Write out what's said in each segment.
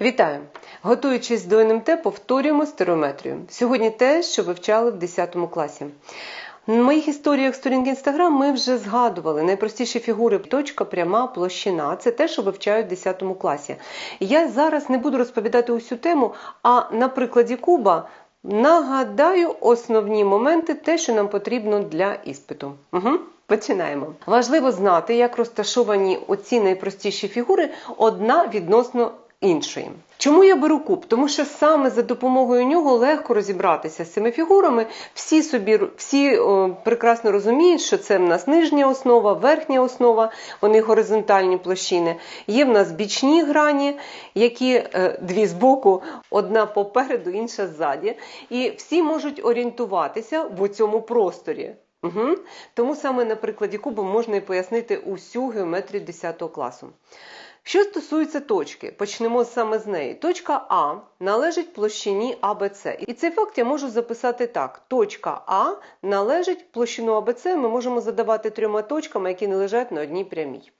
Вітаю! Готуючись до НМТ, повторюємо стереометрію. Сьогодні те, що вивчали в 10 класі. В моїх історіях сторінки Інстаграм ми вже згадували найпростіші фігури точка, пряма, площина. Це те, що вивчають в 10 класі. Я зараз не буду розповідати усю тему, а на прикладі куба нагадаю основні моменти, те, що нам потрібно для іспиту. Угу. Починаємо. Важливо знати, як розташовані оці найпростіші фігури одна відносно іншої. Чому я беру куб? Тому що саме за допомогою нього легко розібратися з цими фігурами. Всі собі всі о, прекрасно розуміють, що це в нас нижня основа, верхня основа, вони горизонтальні площини. Є в нас бічні грані, які е, дві збоку, одна попереду, інша ззаді. І всі можуть орієнтуватися в цьому просторі. Угу. Тому саме на прикладі куба можна і пояснити усю геометрію 10 класу. Що стосується точки, почнемо саме з неї. Точка А належить площині АБЦ. І цей факт я можу записати так: точка А належить площину АБЦ, ми можемо задавати трьома точками, які не лежать на одній прямій.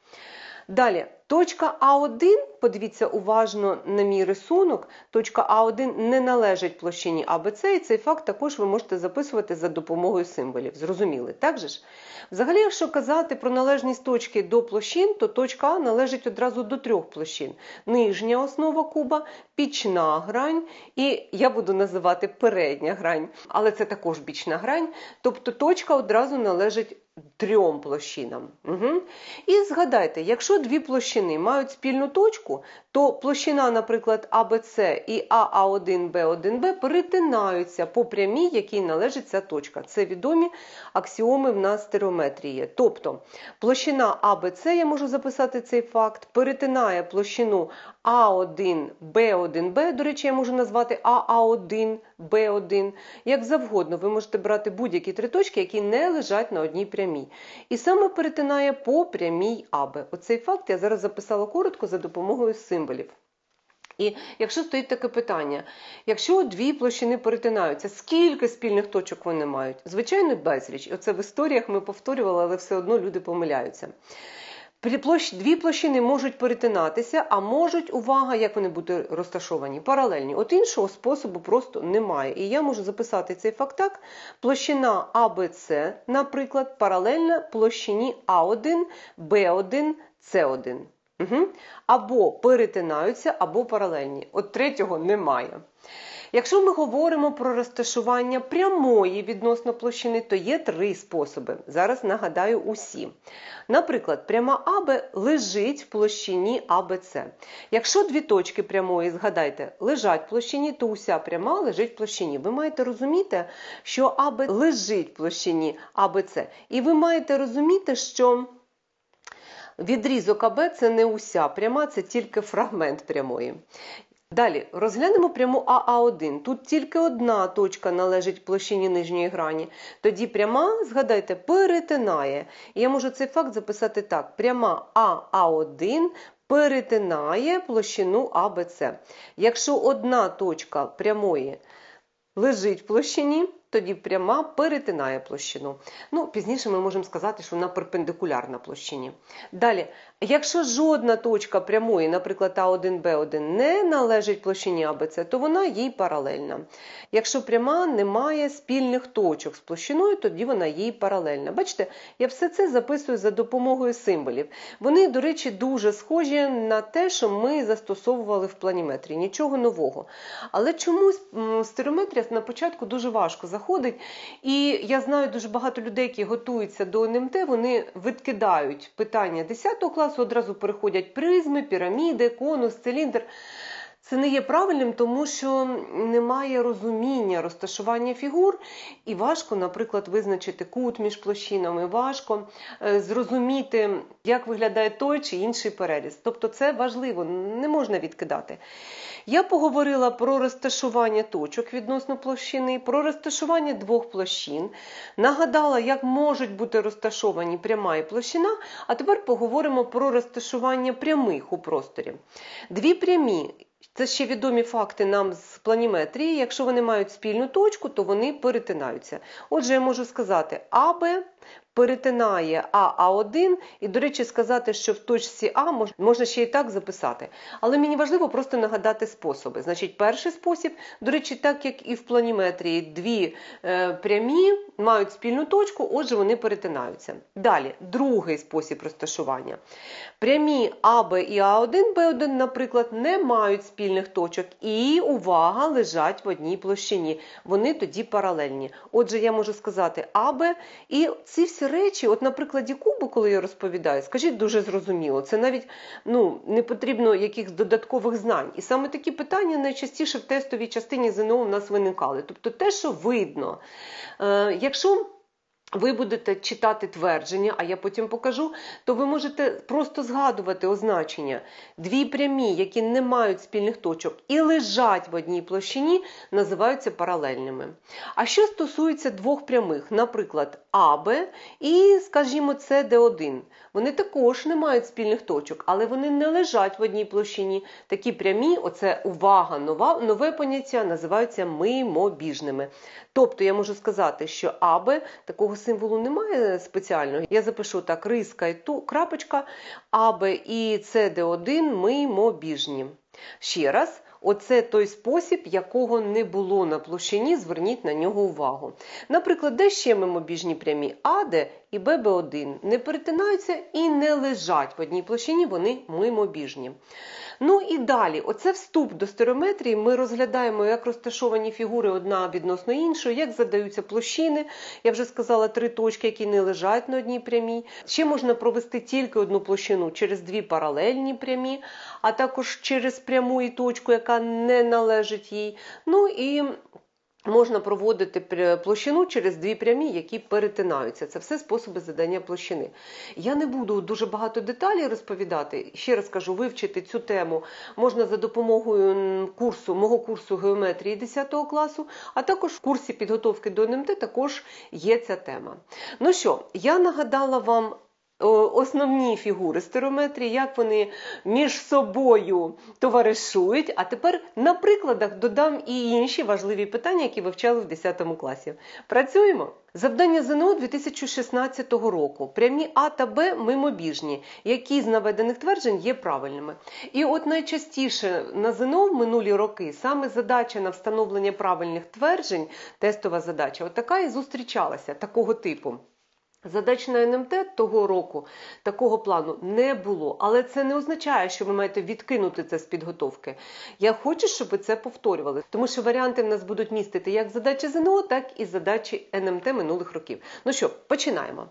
Далі, точка А1, подивіться уважно на мій рисунок, точка А1 не належить площині АБЦ, і цей факт також ви можете записувати за допомогою символів. Зрозуміли, так же ж? Взагалі, якщо казати про належність точки до площин, то точка А належить одразу до трьох площин: нижня основа куба, пічна грань, і я буду називати передня грань, але це також бічна грань. Тобто точка одразу належить трьом площинам. Угу. І згадайте, якщо дві площини мають спільну точку, то площина, наприклад, АБЦ і АА1Б1Б перетинаються по прямій, якій належить ця точка. Це відомі аксіоми в нас стереометрії. Тобто площина АБЦ, я можу записати цей факт, перетинає площину А1, Б1Б, до речі, я можу назвати АА1, Б1, як завгодно, ви можете брати будь-які три точки, які не лежать на одній прямій. І саме перетинає по прямій АБ. Оцей факт я зараз записала коротко за допомогою символів. І якщо стоїть таке питання, якщо дві площини перетинаються, скільки спільних точок вони мають? Звичайно, безліч. Оце в історіях ми повторювали, але все одно люди помиляються. Дві площини можуть перетинатися, а можуть, увага, як вони будуть розташовані, паралельні. От іншого способу просто немає. І я можу записати цей факт так. Площина АБЦ, наприклад, паралельна площині А1, Б1, С1. Угу. Або перетинаються, або паралельні. От третього немає. Якщо ми говоримо про розташування прямої відносно площини, то є три способи. Зараз нагадаю усі. Наприклад, пряма АБ лежить в площині АБЦ. Якщо дві точки прямої, згадайте, лежать в площині, то уся пряма лежить в площині. Ви маєте розуміти, що АБ лежить в площині АБЦ. І ви маєте розуміти, що. Відрізок АБ це не уся пряма, це тільки фрагмент прямої. Далі розглянемо пряму АА1. Тут тільки одна точка належить площині нижньої грані. Тоді пряма, згадайте, перетинає. Я можу цей факт записати так: пряма АА1 перетинає площину АБЦ. Якщо одна точка прямої лежить в площині, тоді пряма перетинає площину. Ну, Пізніше ми можемо сказати, що вона перпендикулярна площині. Далі, якщо жодна точка прямої, наприклад, А1, Б1, не належить площині АБЦ, то вона їй паралельна. Якщо пряма не має спільних точок з площиною, тоді вона їй паралельна. Бачите, я все це записую за допомогою символів. Вони, до речі, дуже схожі на те, що ми застосовували в планіметрії. Нічого нового. Але чомусь стереометрія на початку дуже важко заходить. І я знаю дуже багато людей, які готуються до НМТ, вони відкидають питання 10 класу, одразу переходять призми, піраміди, конус, циліндр. Це не є правильним, тому що немає розуміння розташування фігур, і важко, наприклад, визначити кут між площинами, важко зрозуміти, як виглядає той чи інший переріз. Тобто це важливо, не можна відкидати. Я поговорила про розташування точок відносно площини, про розташування двох площин, нагадала, як можуть бути розташовані пряма і площина, а тепер поговоримо про розташування прямих у просторі. Дві прямі Це ще відомі факти нам з планіметрії. Якщо вони мають спільну точку, то вони перетинаються. Отже, я можу сказати, АБ перетинає АА1, і, до речі, сказати, що в точці А можна ще і так записати. Але мені важливо просто нагадати способи. Значить, перший спосіб, до речі, так як і в планіметрії, дві е, прямі мають спільну точку, отже, вони перетинаються. Далі, другий спосіб розташування. Прямі АБ і А1, Б1, наприклад, не мають спільних точок і, увага, лежать в одній площині. Вони тоді паралельні. Отже, я можу сказати АБ, і ці всі речі, от на прикладі кубу, коли я розповідаю, скажіть дуже зрозуміло, це навіть ну, не потрібно якихось додаткових знань. І саме такі питання найчастіше в тестовій частині ЗНО у нас виникали. Тобто те, що видно. Е, якщо ви будете читати твердження, а я потім покажу, то ви можете просто згадувати означення. Дві прямі, які не мають спільних точок і лежать в одній площині, називаються паралельними. А що стосується двох прямих, наприклад, АБ і, скажімо, СД1, вони також не мають спільних точок, але вони не лежать в одній площині. Такі прямі, оце увага, нова, нове поняття, називаються мимобіжними. Тобто я можу сказати, що АБ такого символу немає спеціального. Я запишу так: риска і ту крапочка, АБ і CD1 мимобіжні. Ще раз. Оце той спосіб, якого не було на площині, зверніть на нього увагу. Наприклад, де ще мимобіжні прямі АД і ББ1 не перетинаються і не лежать в одній площині, вони мимобіжні. Ну і далі, оце вступ до стереометрії. Ми розглядаємо, як розташовані фігури одна відносно іншої, як задаються площини. Я вже сказала три точки, які не лежать на одній прямій. Ще можна провести тільки одну площину через дві паралельні прямі, а також через пряму і точку, яка не належить їй. Ну і Можна проводити пр- площину через дві прямі, які перетинаються. Це все способи задання площини. Я не буду дуже багато деталей розповідати. Ще раз кажу, вивчити цю тему можна за допомогою курсу, мого курсу геометрії 10 класу, а також в курсі підготовки до НМТ також є ця тема. Ну що, я нагадала вам основні фігури стереометрії, як вони між собою товаришують. А тепер на прикладах додам і інші важливі питання, які вивчали в 10 класі. Працюємо! Завдання ЗНО 2016 року. Прямі А та Б мимобіжні, які з наведених тверджень є правильними. І от найчастіше на ЗНО в минулі роки саме задача на встановлення правильних тверджень, тестова задача, от і зустрічалася такого типу. Задач на НМТ того року такого плану не було, але це не означає, що ви маєте відкинути це з підготовки. Я хочу, щоб ви це повторювали, тому що варіанти в нас будуть містити як задачі ЗНО, так і задачі НМТ минулих років. Ну що, починаємо.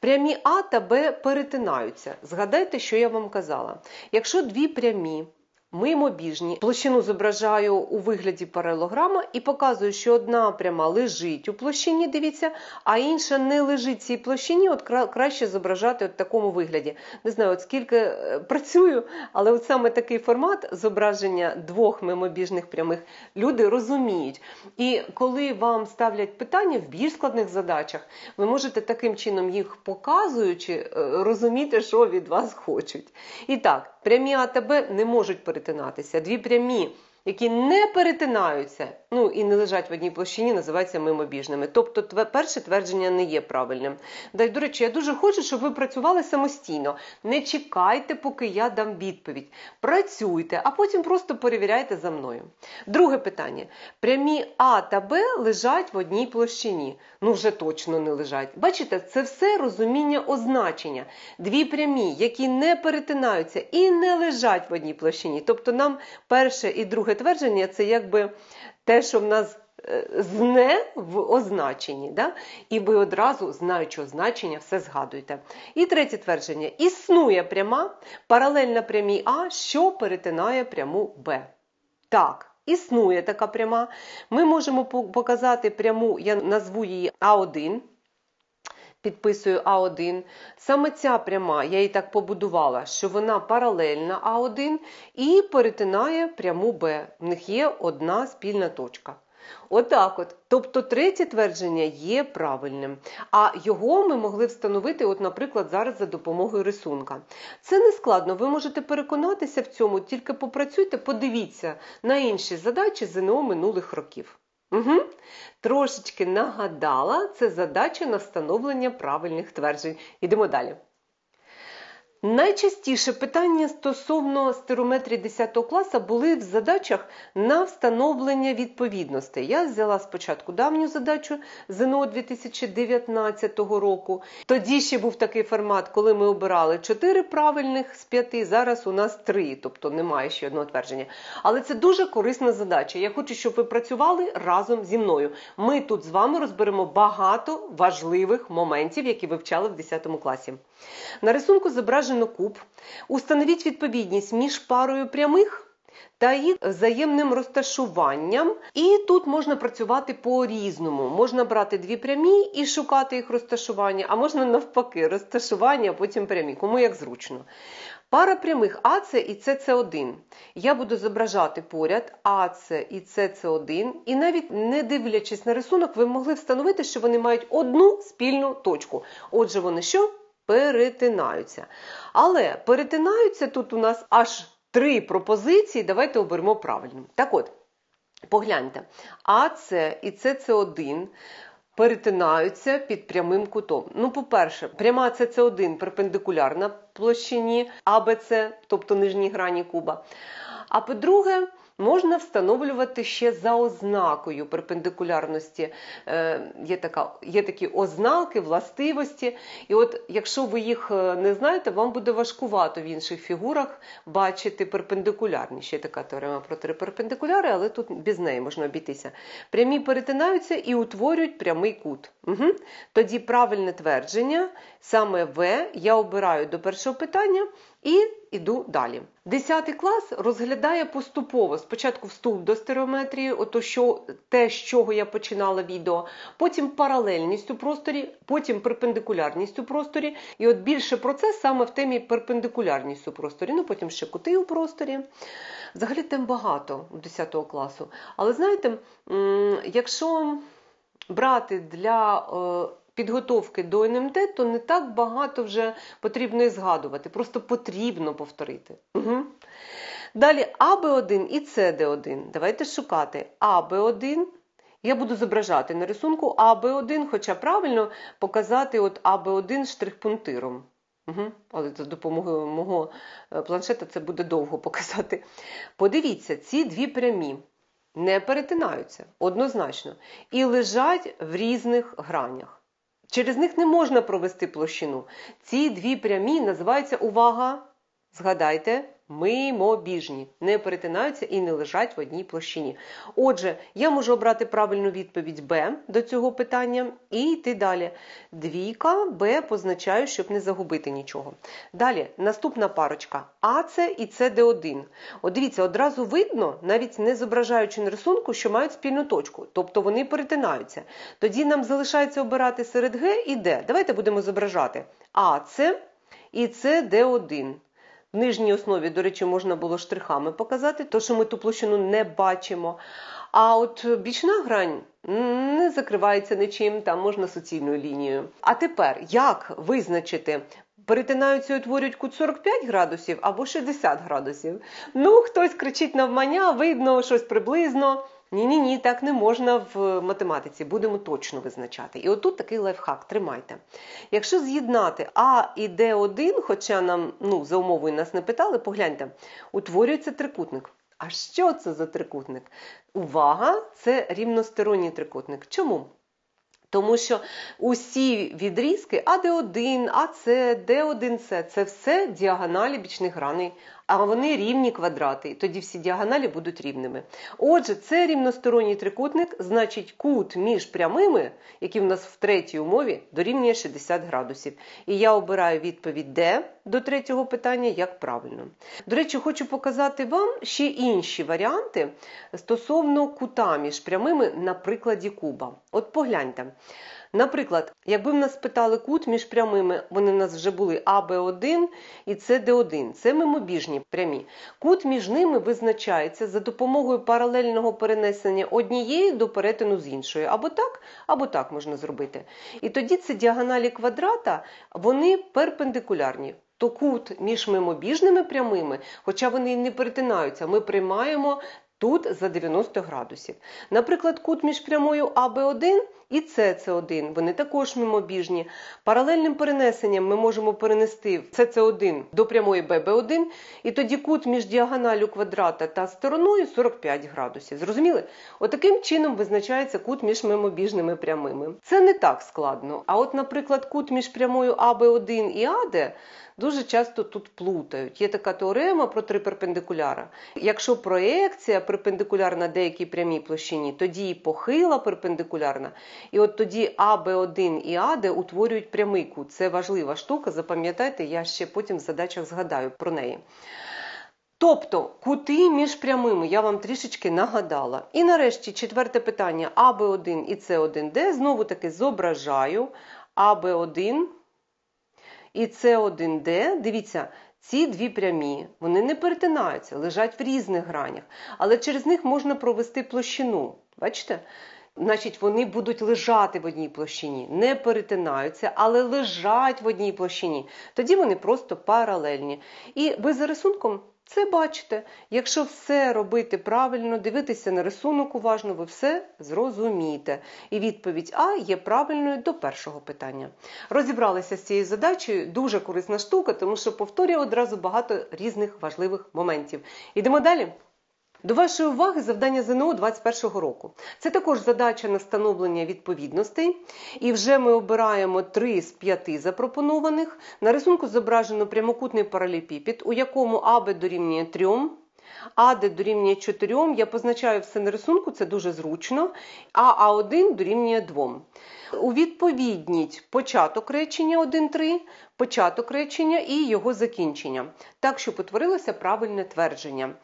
Прямі А та Б перетинаються. Згадайте, що я вам казала. Якщо дві прямі мимобіжні. Площину зображаю у вигляді паралелограма і показую, що одна пряма лежить у площині, дивіться, а інша не лежить цій площині. От краще зображати от такому вигляді. Не знаю, от скільки е, працюю, але от саме такий формат зображення двох мимобіжних прямих люди розуміють. І коли вам ставлять питання в більш складних задачах, ви можете таким чином їх показуючи, е, розуміти, що від вас хочуть. І так, прямі А та Б не можуть перетинатися. Дві прямі, які не перетинаються, ну і не лежать в одній площині, називаються мимобіжними. Тобто, перше твердження не є правильним. Да, й, до речі, я дуже хочу, щоб ви працювали самостійно. Не чекайте, поки я дам відповідь. Працюйте, а потім просто перевіряйте за мною. Друге питання: прямі А та Б лежать в одній площині. Ну, вже точно не лежать. Бачите, це все розуміння означення. Дві прямі, які не перетинаються і не лежать в одній площині. Тобто, нам перше і друге твердження це якби те, що в нас е, зне в означенні. Да? І ви одразу, знаючи означення, все згадуєте. І третє твердження: існує пряма, паралельна прямій А, що перетинає пряму Б. Так. Існує така пряма. Ми можемо показати пряму, я назву її А1, підписую А1. Саме ця пряма, я її так побудувала, що вона паралельна А1 і перетинає пряму Б. В них є одна спільна точка. Отак от. Тобто третє твердження є правильним. А його ми могли встановити, от, наприклад, зараз за допомогою рисунка. Це не складно, ви можете переконатися в цьому, тільки попрацюйте, подивіться на інші задачі ЗНО минулих років. Угу. Трошечки нагадала, це задача на встановлення правильних тверджень. Йдемо далі. Найчастіше питання стосовно стерометрії 10 класу були в задачах на встановлення відповідностей. Я взяла спочатку давню задачу ЗНО 2019 року. Тоді ще був такий формат, коли ми обирали 4 правильних з 5, зараз у нас 3, тобто немає ще одного твердження. Але це дуже корисна задача. Я хочу, щоб ви працювали разом зі мною. Ми тут з вами розберемо багато важливих моментів, які вивчали в 10 класі. На рисунку зображено куб. Установіть відповідність між парою прямих та їх взаємним розташуванням. І тут можна працювати по-різному. Можна брати дві прямі і шукати їх розташування, а можна навпаки, розташування, а потім прямі, кому як зручно. Пара прямих АЦ і СС1. Я буду зображати поряд АЦ і СС1, і навіть не дивлячись на рисунок, ви могли встановити, що вони мають одну спільну точку. Отже, вони що? Перетинаються. Але перетинаються тут у нас аж три пропозиції. Давайте оберемо правильно. Так от, погляньте, АЦ і СС1 перетинаються під прямим кутом. Ну, по-перше, пряма СС1 перпендикулярна площині АБЦ, тобто нижній грані куба. А по-друге, можна встановлювати ще за ознакою перпендикулярності. Е, є, така, є такі ознаки, властивості. І от якщо ви їх е, не знаєте, вам буде важкувато в інших фігурах бачити перпендикулярні. Ще така теорема про три перпендикуляри, але тут без неї можна обійтися. Прямі перетинаються і утворюють прямий кут. Угу. Тоді правильне твердження, саме В, я обираю до першого питання. І йду далі. Десятий клас розглядає поступово спочатку вступ до стереометрії, ото що те, з чого я починала відео, потім паралельність у просторі, потім перпендикулярність у просторі. І от більше про це саме в темі перпендикулярність у просторі. Ну потім ще кути у просторі. Взагалі тем багато у 10 класу. Але знаєте, якщо брати для е, підготовки до НМТ, то не так багато вже потрібно і згадувати. Просто потрібно повторити. Угу. Далі АБ1 і СД1. Давайте шукати АБ1. Я буду зображати на рисунку АБ1, хоча правильно показати от АБ1 штрих-пунктиром. Угу. Але за допомогою мого е, планшета це буде довго показати. Подивіться, ці дві прямі не перетинаються однозначно і лежать в різних гранях. Через них не можна провести площину. Ці дві прямі називаються увага. Згадайте, мимобіжні, не перетинаються і не лежать в одній площині. Отже, я можу обрати правильну відповідь Б до цього питання і йти далі. Двійка Б позначаю, щоб не загубити нічого. Далі, наступна парочка АЦ і СД1. От дивіться, одразу видно, навіть не зображаючи на рисунку, що мають спільну точку, тобто вони перетинаються. Тоді нам залишається обирати серед Г і Д. Давайте будемо зображати АЦ і СД1. В нижній основі, до речі, можна було штрихами показати, то що ми ту площину не бачимо. А от бічна грань не закривається нічим, там можна суцільною лінією. А тепер як визначити? Перетинаються і утворюють кут 45 градусів або 60 градусів. Ну, хтось кричить навмання, видно щось приблизно. Ні-ні, ні, так не можна в математиці, будемо точно визначати. І отут такий лайфхак, тримайте. Якщо з'єднати А і Д1, хоча нам ну, за умовою нас не питали, погляньте, утворюється трикутник. А що це за трикутник? Увага! Це рівносторонній трикутник. Чому? Тому що усі відрізки АД1, АЦ, Д1С це все діагоналі бічних граней а вони рівні квадрати, тоді всі діагоналі будуть рівними. Отже, це рівносторонній трикутник, значить кут між прямими, які в нас в третій умові, дорівнює 60 градусів. І я обираю відповідь Д до третього питання як правильно. До речі, хочу показати вам ще інші варіанти стосовно кута між прямими на прикладі куба. От погляньте. Наприклад, якби в нас питали кут між прямими, вони в нас вже були АБ1 і СД1. Це мимобіжні прямі. Кут між ними визначається за допомогою паралельного перенесення однієї до перетину з іншою. Або так, або так можна зробити. І тоді ці діагоналі квадрата, вони перпендикулярні. То кут між мимобіжними прямими, хоча вони не перетинаються, ми приймаємо тут за 90 градусів. Наприклад, кут між прямою АБ1 і СЦ1, вони також мимобіжні. Паралельним перенесенням ми можемо перенести СЦ1 до прямої ББ1, і тоді кут між діагоналю квадрата та стороною 45 градусів. Зрозуміли? Отаким чином визначається кут між мимобіжними прямими. Це не так складно. А от, наприклад, кут між прямою АБ1 і АД дуже часто тут плутають. Є така теорема про три перпендикуляра. Якщо проекція перпендикулярна деякій прямій площині, тоді і похила перпендикулярна. І от тоді АБ1 і АД утворюють прямий кут. Це важлива штука, запам'ятайте, я ще потім в задачах згадаю про неї. Тобто кути між прямими я вам трішечки нагадала. І нарешті четверте питання АБ1 і С1Д. Знову таки зображаю АБ1 і С1Д. Дивіться, ці дві прямі, вони не перетинаються, лежать в різних гранях, але через них можна провести площину. Бачите? Значить, вони будуть лежати в одній площині, не перетинаються, але лежать в одній площині. Тоді вони просто паралельні. І ви за рисунком це бачите. Якщо все робити правильно, дивитися на рисунок уважно, ви все зрозумієте. І відповідь А є правильною до першого питання. Розібралися з цією задачею, дуже корисна штука, тому що повторює одразу багато різних важливих моментів. Ідемо далі. До вашої уваги завдання ЗНО 2021 року. Це також задача на встановлення відповідностей. І вже ми обираємо три з п'яти запропонованих. На рисунку зображено прямокутний паралепіпід, у якому АБ дорівнює 3, АД дорівнює 4. Я позначаю все на рисунку, це дуже зручно. А А1 дорівнює 2. У відповідніть початок речення 1-3, початок речення і його закінчення. Так, щоб утворилося правильне твердження.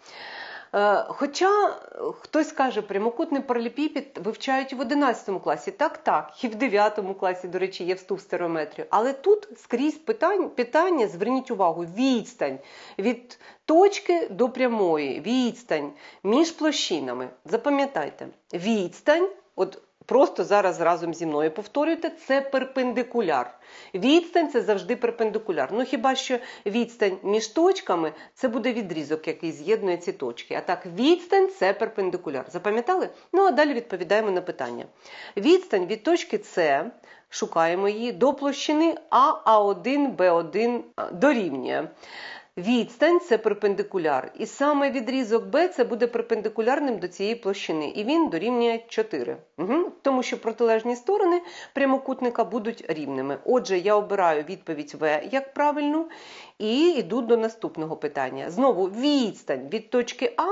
Е, хоча хтось каже, прямокутний паралепіпід вивчають в 11 класі. Так, так, і в 9 класі, до речі, є вступ в стереометрію. Але тут скрізь питання, питання, зверніть увагу, відстань від точки до прямої, відстань між площинами. Запам'ятайте, відстань, от Просто зараз разом зі мною повторюйте, це перпендикуляр. Відстань це завжди перпендикуляр. Ну хіба що відстань між точками це буде відрізок, який з'єднує ці точки. А так, відстань це перпендикуляр. Запам'ятали? Ну а далі відповідаємо на питання. Відстань від точки С, шукаємо її, до площини А, А1, Б1 дорівнює. Відстань це перпендикуляр. І саме відрізок Б це буде перпендикулярним до цієї площини. І він дорівнює 4. Угу. Тому що протилежні сторони прямокутника будуть рівними. Отже, я обираю відповідь В як правильну і йду до наступного питання. Знову відстань від точки А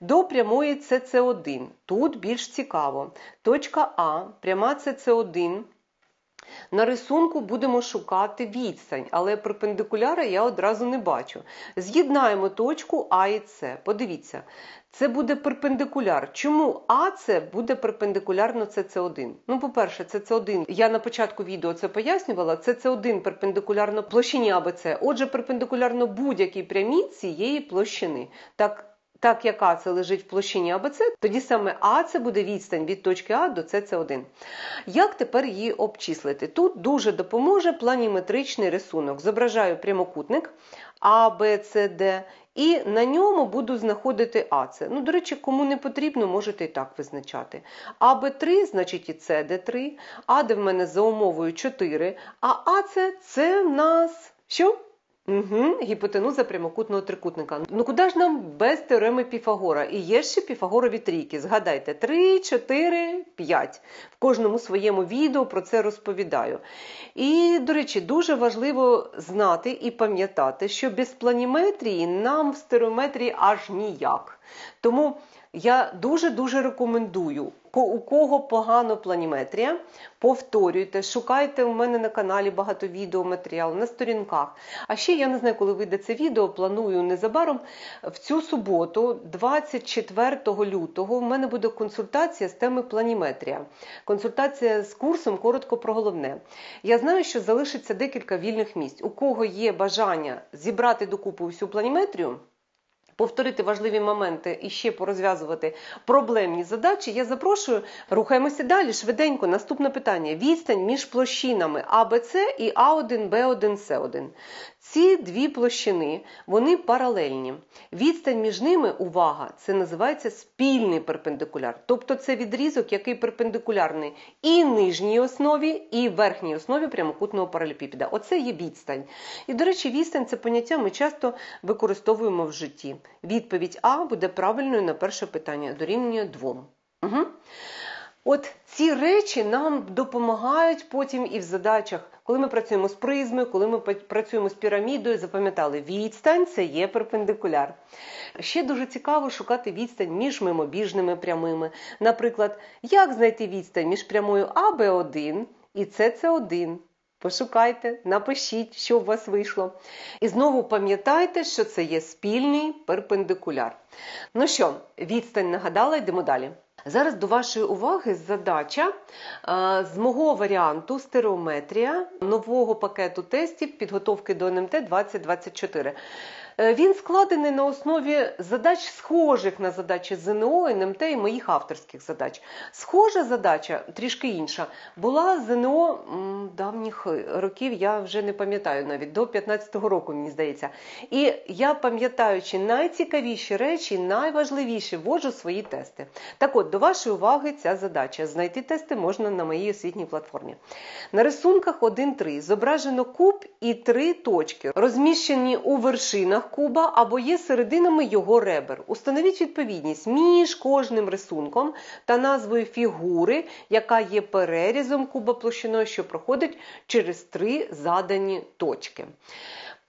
до прямої СС1. Тут більш цікаво. Точка А, пряма СС1. На рисунку будемо шукати відстань, але перпендикуляра я одразу не бачу. З'єднаємо точку А і С. Подивіться, це буде перпендикуляр. Чому АС буде перпендикулярно СС1? Ну, по-перше, СС1, я на початку відео це пояснювала, СС1 перпендикулярно площині АБЦ, отже, перпендикулярно будь-якій прямій цієї площини. Так, так як А це лежить в площині АБЦ, тоді саме А це буде відстань від точки А до СС1. Як тепер її обчислити? Тут дуже допоможе планіметричний рисунок. Зображаю прямокутник А, Б, С, Д, і на ньому буду знаходити АЦ. Ну, до речі, кому не потрібно, можете і так визначати. АБ3, значить і СД3, АД в мене за умовою 4, а АЦ це в нас що? Угу, Гіпотенуза прямокутного трикутника. Ну куди ж нам без теореми Піфагора? І є ще Піфагорові трійки. Згадайте, 3, 4, 5. В кожному своєму відео про це розповідаю. І, до речі, дуже важливо знати і пам'ятати, що без планіметрії нам в стереометрії аж ніяк. Тому Я дуже-дуже рекомендую. У кого погано планіметрія, повторюйте, шукайте у мене на каналі багато відеоматеріалу на сторінках. А ще я не знаю, коли вийде це відео, планую незабаром. В цю суботу, 24 лютого, в мене буде консультація з теми планіметрія. Консультація з курсом коротко про головне. Я знаю, що залишиться декілька вільних місць. У кого є бажання зібрати докупи всю планіметрію, повторити важливі моменти і ще порозв'язувати проблемні задачі, я запрошую, рухаємося далі швиденько. Наступне питання: відстань між площинами АБЦ і А1, Б1, С1. Ці дві площини вони паралельні. Відстань між ними, увага, це називається спільний перпендикуляр. Тобто це відрізок, який перпендикулярний і нижній основі, і верхній основі прямокутного паралепіпеда. Оце є відстань. І, до речі, відстань це поняття ми часто використовуємо в житті. Відповідь А буде правильною на перше питання, дорівнює 2. Угу. От ці речі нам допомагають потім і в задачах, коли ми працюємо з призмою, коли ми працюємо з пірамідою, запам'ятали, відстань це є перпендикуляр. Ще дуже цікаво шукати відстань між мимобіжними прямими. Наприклад, як знайти відстань між прямою АБ1 і СС1. Пошукайте, напишіть, що у вас вийшло. І знову пам'ятайте, що це є спільний перпендикуляр. Ну що, відстань нагадала, йдемо далі. Зараз до вашої уваги задача з мого варіанту стереометрія нового пакету тестів підготовки до НМТ 2024. Е, Він складений на основі задач, схожих на задачі ЗНО, НМТ і моїх авторських задач. Схожа задача, трішки інша, була ЗНО давніх років, я вже не пам'ятаю навіть, до 15-го року, мені здається. І я, пам'ятаючи найцікавіші речі, найважливіші, вводжу свої тести. Так от, до вашої уваги ця задача. Знайти тести можна на моїй освітній платформі. На рисунках 1-3 зображено куб і три точки, розміщені у вершинах куба або є серединами його ребер. Установіть відповідність між кожним рисунком та назвою фігури, яка є перерізом куба площиною, що проходить через три задані точки.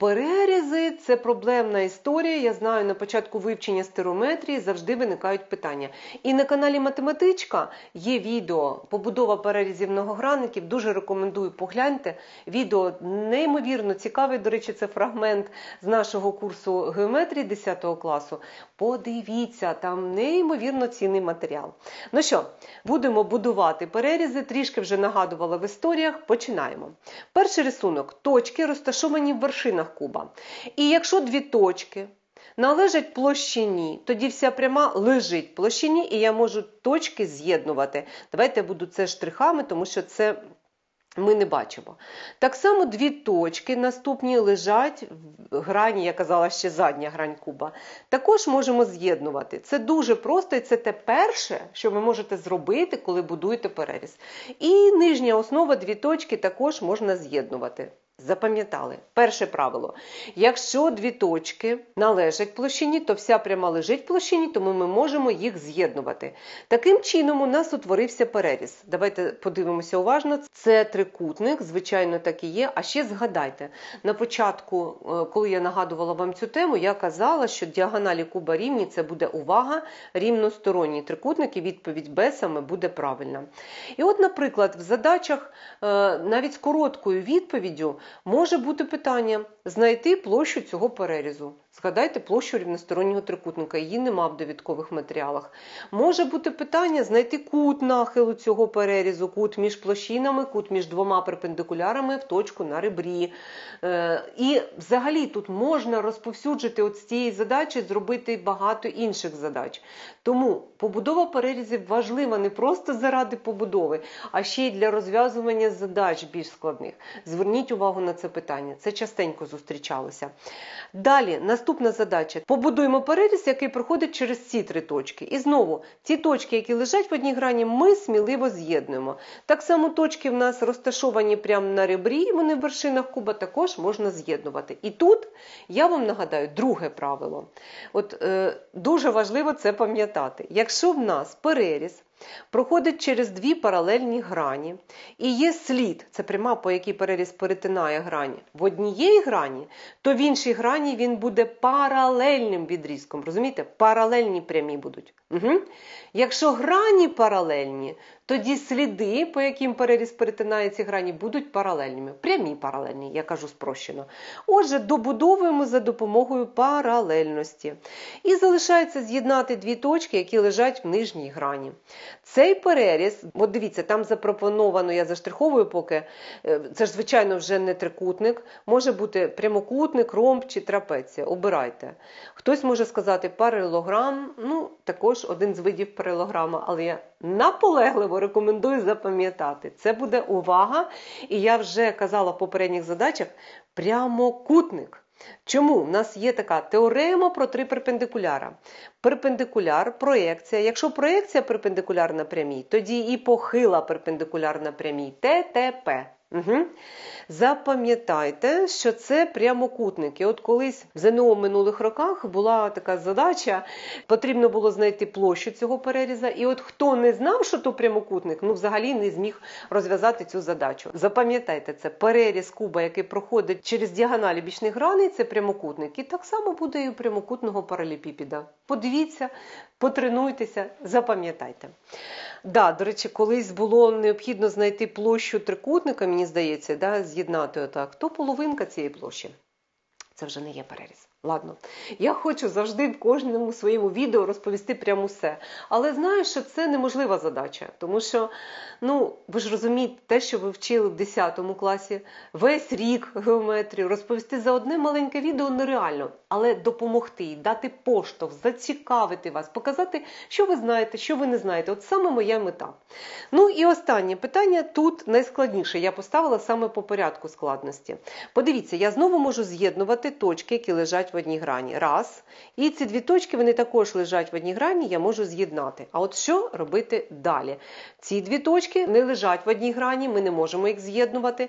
Перерізи це проблемна історія. Я знаю, на початку вивчення стерометрії завжди виникають питання. І на каналі Математичка є відео побудова перерізів многогранників. Дуже рекомендую погляньте. Відео неймовірно цікаве. До речі, це фрагмент з нашого курсу геометрії 10 класу. Подивіться, там неймовірно цінний матеріал. Ну що, будемо будувати перерізи, трішки вже нагадувала в історіях. Починаємо. Перший рисунок точки розташовані в вершинах куба. І якщо дві точки належать площині, тоді вся пряма лежить площині, і я можу точки з'єднувати. Давайте я буду це штрихами, тому що це. Ми не бачимо. Так само дві точки наступні лежать в грані, я казала, ще задня грань куба. Також можемо з'єднувати. Це дуже просто і це те перше, що ви можете зробити, коли будуєте переріз. І нижня основа, дві точки також можна з'єднувати. Запам'ятали. Перше правило. Якщо дві точки належать площині, то вся пряма лежить площині, тому ми можемо їх з'єднувати. Таким чином, у нас утворився переріз. Давайте подивимося уважно. Це трикутник, звичайно, так і є. А ще згадайте, на початку, е, коли я нагадувала вам цю тему, я казала, що діагоналі куба рівні це буде увага, рівносторонній трикутник, і відповідь Б саме буде правильна. І от, наприклад, в задачах е, навіть з короткою відповіддю. Може бути питання знайти площу цього перерізу. Згадайте площу рівностороннього трикутника, її нема в довідкових матеріалах. Може бути питання знайти кут нахилу цього перерізу, кут між площинами, кут між двома перпендикулярами в точку на ребрі. Е, І взагалі тут можна розповсюджити от з цієї задачі, зробити багато інших задач. Тому побудова перерізів важлива не просто заради побудови, а ще й для розв'язування задач більш складних. Зверніть увагу на це питання. Це частенько зустрічалося. Далі, наступна задача. Побудуємо переріз, який проходить через ці три точки. І знову, ці точки, які лежать в одній грані, ми сміливо з'єднуємо. Так само точки в нас розташовані прямо на ребрі, вони в вершинах куба також можна з'єднувати. І тут я вам нагадаю друге правило. От е, Дуже важливо це пам'ятати. Якщо в нас переріз проходить через дві паралельні грані, і є слід, це пряма, по якій переріз перетинає грані, в однієї грані, то в іншій грані він буде паралельним відрізком. Розумієте? Паралельні прямі будуть. Угу. Якщо грані паралельні, тоді сліди, по яким переріз перетинає ці грані, будуть паралельними. Прямі паралельні, я кажу спрощено. Отже, добудовуємо за допомогою паралельності. І залишається з'єднати дві точки, які лежать в нижній грані. Цей переріз, от дивіться, там запропоновано, я заштриховую поки, е, це ж, звичайно, вже не трикутник, може бути прямокутник, ромб чи трапеція. Обирайте. Хтось може сказати паралелограм, ну, також один з видів паралелограма, але я наполегливо рекомендую запам'ятати. Це буде увага, і я вже казала в попередніх задачах прямокутник. Чому? У нас є така теорема про три перпендикуляра. Перпендикуляр, проекція. Якщо проекція перпендикулярна прямій, тоді і похила перпендикулярна прямій ТТП. Угу. Запам'ятайте, що це прямокутники. От колись в ЗНО минулих роках була така задача, потрібно було знайти площу цього переріза. І от хто не знав, що то прямокутник, ну взагалі не зміг розв'язати цю задачу. Запам'ятайте це, переріз куба, який проходить через діагоналі бічних граней, це прямокутник. І так само буде і у прямокутного паралепіпіда. Подивіться, потренуйтеся, запам'ятайте. Да, до речі, колись було необхідно знайти площу трикутника, мені здається, да, з'єднати отак, то половинка цієї площі. Це вже не є переріз. Ладно, я хочу завжди в кожному своєму відео розповісти прямо все. Але знаю, що це неможлива задача, тому що, ну, ви ж розумієте, те, що ви вчили в 10 класі, весь рік геометрію, розповісти за одне маленьке відео нереально, але допомогти, дати поштовх, зацікавити вас, показати, що ви знаєте, що ви не знаєте. От саме моя мета. Ну і останнє питання тут найскладніше. Я поставила саме по порядку складності. Подивіться, я знову можу з'єднувати точки, які лежать в одній грані. Раз. І ці дві точки вони також лежать в одній грані, я можу з'єднати. А от що робити далі? Ці дві точки не лежать в одній грані, ми не можемо їх з'єднувати.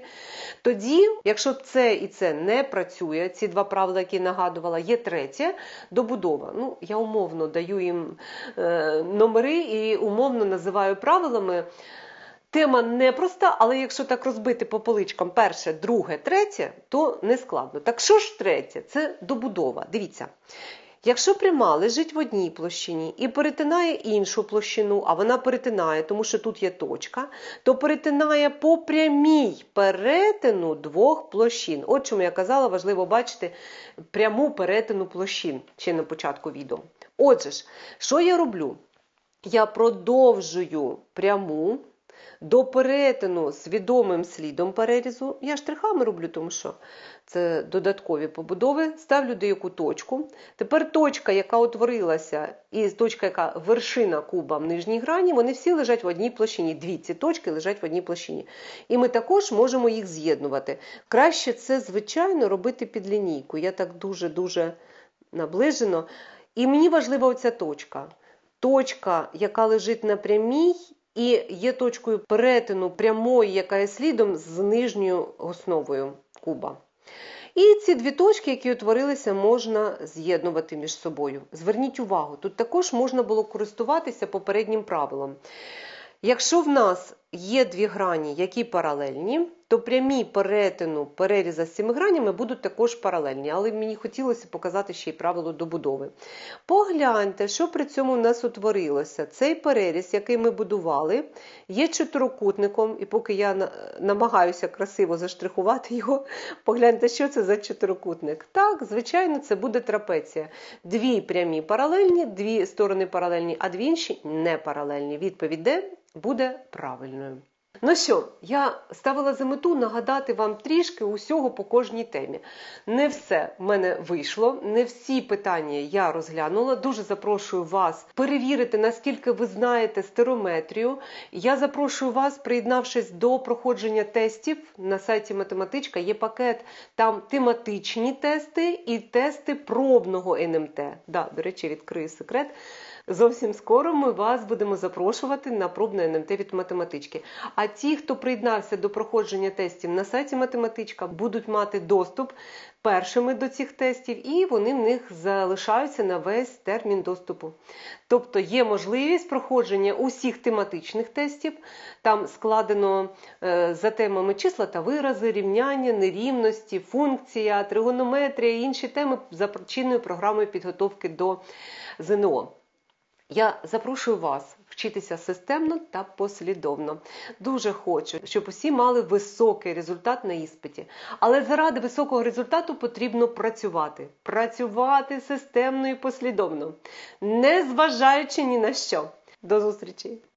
Тоді, якщо це і це не працює, ці два правила, які я нагадувала, є третє добудова. Ну, Я умовно даю їм е, номери і умовно називаю правилами. Тема непроста, але якщо так розбити по поличкам перше, друге, третє, то не складно. Так що ж третє? Це добудова. Дивіться. Якщо пряма лежить в одній площині і перетинає іншу площину, а вона перетинає, тому що тут є точка, то перетинає по прямій перетину двох площин. От чому я казала, важливо бачити пряму перетину площин ще на початку відео. Отже ж, що я роблю? Я продовжую пряму до перетину з відомим слідом перерізу. Я штрихами роблю, тому що це додаткові побудови. Ставлю деяку точку. Тепер точка, яка утворилася, і точка, яка вершина куба в нижній грані, вони всі лежать в одній площині. Дві ці точки лежать в одній площині. І ми також можемо їх з'єднувати. Краще це, звичайно, робити під лінійку. Я так дуже-дуже наближено. І мені важлива оця точка. Точка, яка лежить на прямій, і є точкою перетину прямої, яка є слідом з нижньою основою куба. І ці дві точки, які утворилися, можна з'єднувати між собою. Зверніть увагу, тут також можна було користуватися попереднім правилом. Якщо в нас є дві грані, які паралельні, то прямі перетину переріза з цими гранями будуть також паралельні, але мені хотілося показати ще й правило добудови. Погляньте, що при цьому в нас утворилося. Цей переріз, який ми будували, є чотирикутником, і поки я намагаюся красиво заштрихувати його, погляньте, що це за чотирикутник. Так, звичайно, це буде трапеція. Дві прямі паралельні, дві сторони паралельні, а дві інші не паралельні. Відповідь де буде правильною. Ну що, я ставила за мету нагадати вам трішки усього по кожній темі. Не все в мене вийшло, не всі питання я розглянула. Дуже запрошую вас перевірити, наскільки ви знаєте стерометрію. Я запрошую вас, приєднавшись до проходження тестів на сайті Математичка, є пакет, там тематичні тести і тести пробного НМТ. Да, До речі, відкрию секрет. Зовсім скоро ми вас будемо запрошувати на пробне НМТ від математички. А ті, хто приєднався до проходження тестів на сайті математичка, будуть мати доступ першими до цих тестів, і вони в них залишаються на весь термін доступу. Тобто є можливість проходження усіх тематичних тестів, там складено е, за темами числа та вирази, рівняння, нерівності, функція, тригонометрія і інші теми за чинною програмою підготовки до ЗНО. Я запрошую вас вчитися системно та послідовно. Дуже хочу, щоб усі мали високий результат на іспиті. Але заради високого результату потрібно працювати. Працювати системно і послідовно, не зважаючи ні на що. До зустрічі!